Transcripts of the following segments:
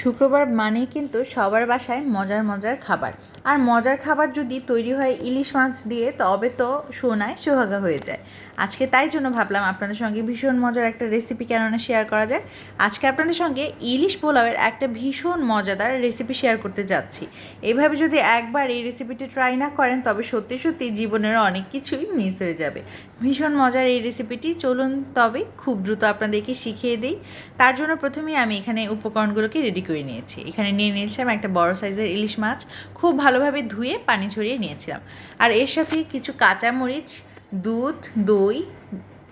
শুক্রবার মানেই কিন্তু সবার বাসায় মজার মজার খাবার। আর মজার খাবার যদি তৈরি হয় ইলিশ মাছ দিয়ে, তবে তো সোনায় সোহাগা হয়ে যায়। আজকে তাই জন্য ভাবলাম আপনাদের সঙ্গে ভীষণ মজার একটা রেসিপি কেননা শেয়ার করা যায়। আজকে আপনাদের সঙ্গে ইলিশ পোলাওয়ের একটা ভীষণ মজাদার রেসিপি শেয়ার করতে যাচ্ছি। এইভাবে যদি একবার এই রেসিপিটি ট্রাই না করেন, তবে সত্যি সত্যি জীবনের অনেক কিছুই মিস হয়ে যাবে। ভীষণ মজার এই রেসিপিটি চলুন তবে খুব দ্রুত আপনাদেরকে শিখিয়ে দিই। তার জন্য প্রথমেই আমি এখানে উপকরণগুলোকে রেডি করে নিয়েছি। এখানে নিয়ে নিয়েছিলাম একটা বড় সাইজের ইলিশ মাছ। খুব ভালোভাবে ধুয়ে পানি ছড়িয়ে নিয়েছিলাম। আর এর সাথে কিছু কাঁচামরিচ, দুধ, দই,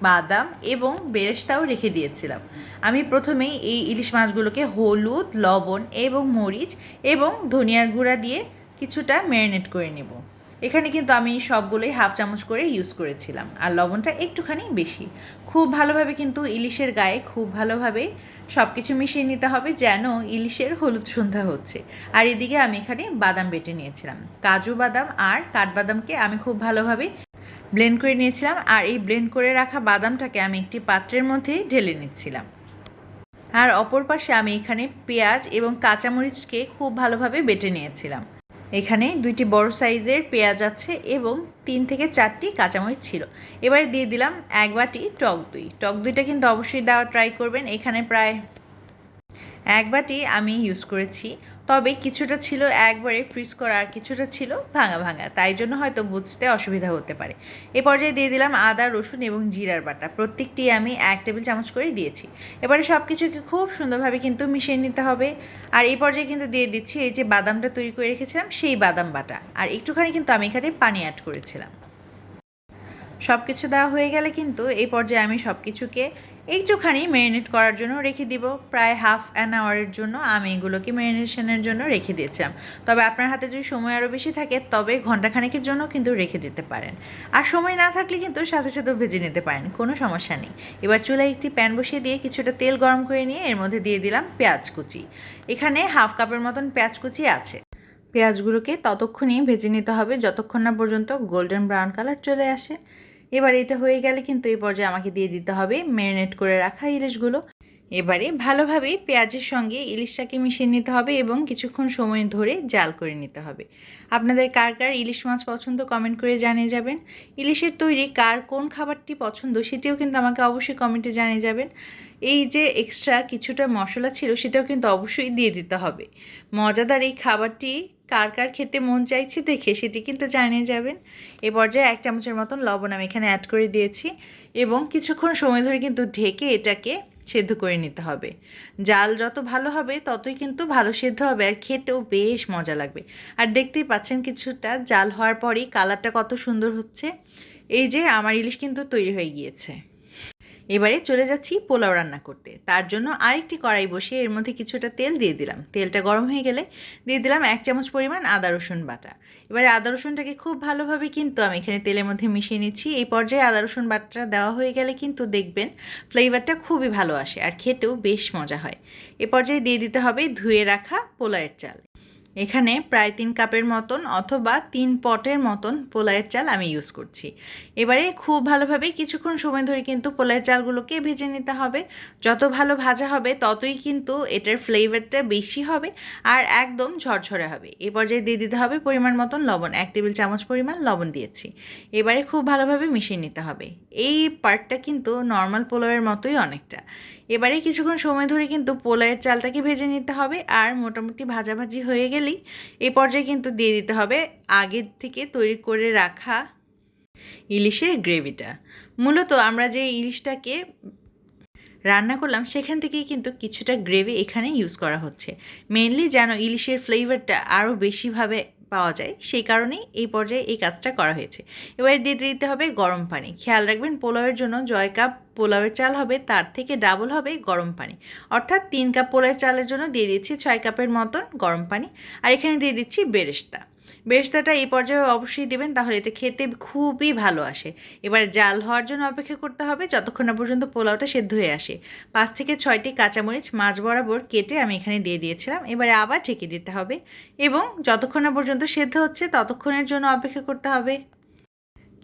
বাদাম এবং বেরেস্তাও রেখে দিয়েছিলাম। আমি প্রথমেই এই ইলিশ মাছগুলোকে হলুদ, লবণ এবং মরিচ এবং ধনিয়ার গুঁড়া দিয়ে কিছুটা ম্যারিনেট করে নেব। এখানে কিন্তু আমি সবগুলোই হাফ চামচ করে ইউজ করেছিলাম। আর লবণটা একটুখানি বেশি। খুব ভালোভাবে কিন্তু ইলিশের গায়ে খুব ভালোভাবে সব কিছু মিশিয়ে নিতে হবে যেন ইলিশের হলুদ সন্ধ্যা হচ্ছে। আর এদিকে আমি এখানে বাদাম বেটে নিয়েছিলাম। কাজু বাদাম আর কাঠবাদামকে আমি খুব ভালোভাবে ব্লেন্ড করে নিয়েছিলাম। আর এই ব্লেন্ড করে রাখা বাদামটাকে আমি একটি পাত্রের মধ্যে ঢেলে নিচ্ছিলাম। আর অপর পাশে আমি এখানে পেঁয়াজ এবং কাঁচামরিচকে খুব ভালোভাবে বেটে নিয়েছিলাম। এখানে দুইটি বড় সাইজের পেঁয়াজ আছে এবং তিন থেকে চারটি কাঁচামরিচ ছিল। এবার দিয়ে দিলাম এক বাটি টক দই। টক দইটা কিন্তু অবশ্যই দেওয়া ট্রাই করবেন। এখানে প্রায় এক বাটি আমি ইউজ করেছি। তবে কিছুটা ছিল একবারে ফ্রিজ করা আর কিছুটা ছিল ভাঙা ভাঙা। তাই জন্য হয়তো বুঝতে অসুবিধা হতে পারে। এ পর্যায়ে দিয়ে দিলাম আদা, রসুন এবং জিরার বাটা। প্রত্যেকটি আমি এক টেবিল চামচ করে দিয়েছি। এবারে সব কিছুকে খুব সুন্দরভাবে কিন্তু মিশিয়ে নিতে হবে। আর এই পর্যায়ে কিন্তু দিয়ে দিচ্ছি এই যে বাদামটা তৈরি করে রেখেছিলাম, সেই বাদাম বাটা। আর একটুখানি কিন্তু আমি এখানে পানি অ্যাড করেছিলাম। সব কিছু দেওয়া হয়ে গেলে কিন্তু এই পর্যায়ে আমি সব কিছুকে একটুখানি ম্যারিনেট করার জন্য রেখে দিব। প্রায় হাফ অ্যান আওয়ারের জন্য আমি এগুলোকে ম্যারিনেশনের জন্য রেখে দিয়েছিলাম। তবে আপনার হাতে যদি সময় আরও বেশি থাকে, তবে ঘন্টাখানেকের জন্য কিন্তু রেখে দিতে পারেন। আর সময় না থাকলে কিন্তু সাথে সাথে ভেজে নিতে পারেন, কোনো সমস্যা নেই। এবার চুলায় একটি প্যান বসিয়ে দিয়ে কিছুটা তেল গরম করে নিয়ে এর মধ্যে দিয়ে দিলাম পেঁয়াজ কুচি। এখানে হাফ কাপের মতন পেঁয়াজ কুচি আছে। পেঁয়াজগুলোকে ততক্ষণই ভেজে নিতে হবে, যতক্ষণ না পর্যন্ত গোল্ডেন ব্রাউন কালার চলে আসে। এবার এটা হয়ে গেলে কিন্তু এই পর্যায়ে আমাকে দিয়ে দিতে হবে ম্যারিনেট করে রাখা ইলিশগুলো। এবারে ভালোভাবে পেঁয়াজের সঙ্গে ইলিশটাকে মিশিয়ে নিতে হবে এবং কিছুক্ষণ সময় ধরে জাল করে নিতে হবে। আপনাদের কার কার ইলিশ মাছ পছন্দ কমেন্ট করে জানিয়ে যাবেন। ইলিশের তৈরি কার কোন খাবারটি পছন্দ সেটিও কিন্তু আমাকে অবশ্যই কমেন্টে জানিয়ে যাবেন। এই যে এক্সট্রা কিছুটা মশলা ছিল সেটাও কিন্তু অবশ্যই দিয়ে দিতে হবে। মজাদার এই খাবারটি কার কার খেতে মন চাইছে দেখে সেটি কিন্তু জানিয়ে যাবেন। এ পর্যায়ে এক চামচের মতন লবণ আমি এখানে অ্যাড করে দিয়েছি এবং কিছুক্ষণ সময় ধরে কিন্তু ঢেকে এটাকে সেদ্ধ করে নিতে হবে। জাল যত ভালো হবে ততই কিন্তু ভালো সেদ্ধ হবে আর খেতেও বেশ মজা লাগবে। আর দেখতেই পাচ্ছেন কিছুটা জাল হওয়ার পরেই কালারটা কত সুন্দর হচ্ছে। এই যে আমার ইলিশ কিন্তু তৈরি হয়ে গিয়েছে। এবারে চলে যাচ্ছি পোলাও রান্না করতে। তার জন্য আরেকটি কড়াই বসিয়ে এর মধ্যে কিছুটা তেল দিয়ে দিলাম। তেলটা গরম হয়ে গেলে দিয়ে দিলাম এক চামচ পরিমাণ আদা, রসুন বাটা। এবারে আদা, রসুনটাকে খুব ভালোভাবে কিন্তু আমি এখানে তেলের মধ্যে মিশিয়ে নিচ্ছি। এই পর্যায়ে আদা, রসুন বাটাটা দেওয়া হয়ে গেলে কিন্তু দেখবেন ফ্লেভারটা খুবই ভালো আসে আর খেতেও বেশ মজা হয়। এ পর্যায়ে দিয়ে দিতে হবে ধুয়ে রাখা পোলাওয়ের চাল। এখানে প্রায় তিন কাপের মতন অথবা তিন পটের মতন পোলায়ের চাল আমি ইউজ করছি। এবারে খুব ভালোভাবে কিছুক্ষণ সময় ধরে কিন্তু পোলায়ের চালগুলোকে ভেজে নিতে হবে। যত ভালো ভাজা হবে, ততই কিন্তু এটার ফ্লেভারটা বেশি হবে আর একদম ঝরঝরে হবে। এ পর্যায়ে দিয়ে দিতে হবে পরিমাণ মতন লবণ, এক টেবিল চামচ পরিমাণ লবণ দিয়েছি। এবারে খুব ভালোভাবে মিশিয়ে নিতে হবে। এই পার্টটা কিন্তু নর্মাল পোলাওয়ের মতোই অনেকটা। এবারে কিছুক্ষণ সময় ধরে কিন্তু পোলাওয়ের চালটাকে ভেজে নিতে হবে আর মোটামুটি ভাজাভাজি হয়ে গেলেই এই পর্যায়ে কিন্তু দিয়ে দিতে হবে আগের থেকে তৈরি করে রাখা ইলিশের গ্রেভিটা। মূলত আমরা যে ইলিশটাকে রান্না করলাম, সেখান থেকেই কিন্তু কিছুটা গ্রেভি এখানে ইউজ করা হচ্ছে। মেনলি যেন ইলিশের ফ্লেভারটা আরও বেশিভাবে পাওয়া যায়, সেই কারণেই এই পর্যায়ে এই কাজটা করা হয়েছে। এবার দিয়ে দিতে হবে গরম পানি। খেয়াল রাখবেন পোলাওয়ের জন্য জয় কাপ পোলাওয়ের চাল হবে, তার থেকে ডাবল হবে গরম পানি। অর্থাৎ তিন কাপ পোলাওয়ের চালের জন্য দিয়ে দিচ্ছি ছয় কাপের মতন গরম পানি। আর এখানে দিয়ে দিচ্ছি বেরেস্তা। বেরেস্তাটা এই পর্যায়ে অবশ্যই দেবেন, তাহলে এটা খেতে খুবই ভালো আসে। এবার জাল হওয়ার জন্য অপেক্ষা করতে হবে, যতক্ষণ না পর্যন্ত পোলাওটা সেদ্ধ হয়ে আসে। পাঁচ থেকে ছয়টি কাঁচামরিচ মাছ বরাবর কেটে আমি এখানে দিয়ে দিয়েছিলাম, এবারে আবার ঢেকে দিতে হবে। এবং যতক্ষণ না পর্যন্ত সেদ্ধ হচ্ছে, ততক্ষণের জন্য অপেক্ষা করতে হবে।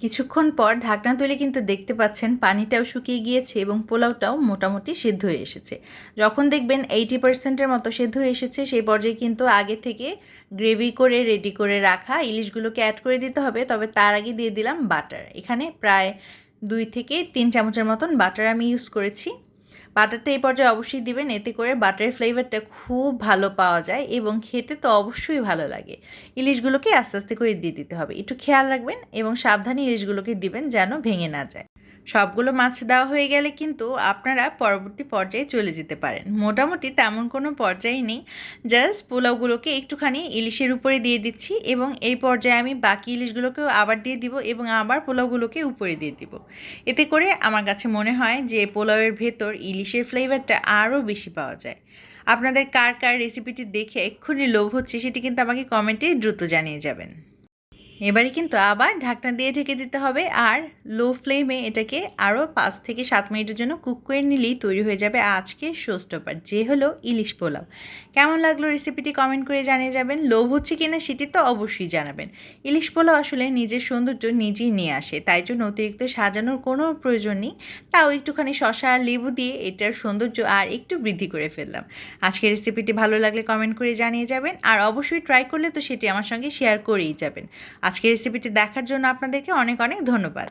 কিছুক্ষণ পর ঢাকনা তুলে কিন্তু দেখতে পাচ্ছেন পানিটাও শুকিয়ে গিয়েছে এবং পোলাওটাও মোটামুটি সেদ্ধ হয়ে এসেছে। যখন দেখবেন এইটি পার্সেন্টের মতো সেদ্ধ হয়ে এসেছে সেই পর্যায়ে কিন্তু আগে থেকে গ্রেভি করে রেডি করে রাখা ইলিশগুলোকে অ্যাড করে দিতে হবে। তবে তার আগে দিয়ে দিলাম বাটার এখানে প্রায় দুই থেকে তিন চামচের মতন বাটার আমি ইউজ করেছি। বাটারটা এই পর্যায়ে অবশ্যই দিবেন। এতে করে বাটারের ফ্লেভারটা খুব ভালো পাওয়া যায় এবং খেতে তো অবশ্যই ভালো লাগে। ইলিশগুলোকে আস্তে আস্তে করে দিয়ে দিতে হবে। একটু খেয়াল রাখবেন এবং সাবধানে ইলিশগুলোকে দিবেন যেন ভেঙে না যায়। সবগুলো মাছ দেওয়া হয়ে গেলে কিন্তু আপনারা পরবর্তী পর্যায়ে চলে যেতে পারেন। মোটামুটি তেমন কোনো পর্যায়ে নেই। জাস্ট পোলাওগুলোকে একটুখানি ইলিশের উপরে দিয়ে দিচ্ছি এবং এই পর্যায়ে আমি বাকি ইলিশগুলোকেও আবার দিয়ে দিব এবং আবার পোলাওগুলোকে উপরে দিয়ে দিব। এতে করে আমার কাছে মনে হয় যে পোলাওয়ের ভেতর ইলিশের ফ্লেভারটা আরও বেশি পাওয়া যায়। আপনাদের কার কার রেসিপিটি দেখে এক্ষুনি লোভ হচ্ছে সেটি কিন্তু আমাকে কমেন্টে দ্রুত জানিয়ে যাবেন। এবারে কিন্তু আবার ঢাকনা দিয়ে ঢেকে দিতে হবে। আর লো ফ্লেমে এটাকে আরও পাঁচ থেকে সাত মিনিটের জন্য কুক করে নিলেই তৈরি হয়ে যাবে আজকে শোস্টপার যে হলো ইলিশ পোলাও। কেমন লাগল রেসিপিটি কমেন্ট করে জানিয়ে যাবেন। লোভ হচ্ছে কিনা সেটি তো অবশ্যই জানাবেন। ইলিশ পোলাও আসলে নিজের সৌন্দর্য নিজেই নিয়ে আসে, তাই জন্য অতিরিক্ত সাজানোর কোনো প্রয়োজন নেই। তাও একটুখানি শশা লেবু দিয়ে এটার সৌন্দর্য আর একটু বৃদ্ধি করে ফেললাম। আজকের রেসিপিটি ভালো লাগলে কমেন্ট করে জানিয়ে যাবেন। আর অবশ্যই ট্রাই করলে তো সেটি আমার সঙ্গে শেয়ার করেই যাবেন। আজকের রেসিপিটি দেখার জন্য আপনাদেরকে অনেক অনেক ধন্যবাদ।